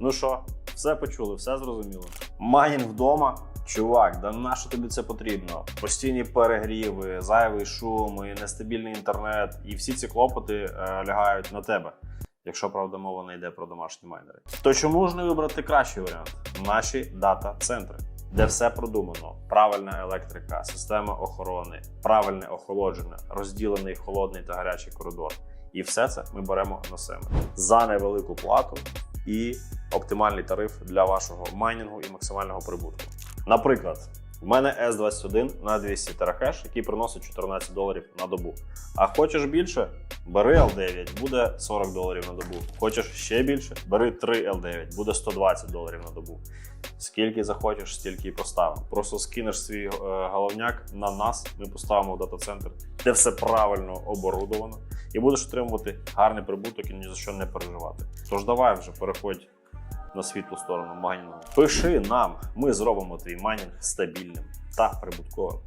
Ну що, все почули, все зрозуміло. Майнінг вдома. Чувак, да на що тобі це потрібно? Постійні перегріви, зайвий шум, і нестабільний інтернет, і всі ці клопоти е, лягають на тебе. Якщо правда мова не йде про домашні майнери. То чому ж не вибрати кращий варіант? Наші дата-центри, де все продумано: правильна електрика, система охорони, правильне охолодження, розділений холодний та гарячий коридор. І все це ми беремо на себе за невелику плату і оптимальний тариф для вашого майнінгу і максимального прибутку. Наприклад, в мене S21 на 200 терахеш, який приносить 14 доларів на добу. А хочеш більше? Бери L9, буде 40 доларів на добу. Хочеш ще більше? Бери 3 L9, буде 120 доларів на добу. Скільки захочеш, стільки і поставимо. Просто скинеш свій е, головняк на нас, ми поставимо в дата-центр, де все правильно оборудовано, і будеш отримувати гарний прибуток і ні за що не переживати. Тож давай вже переходь на світлу сторону майнінгу. Пиши нам, ми зробимо твій майнінг стабільним та прибутковим.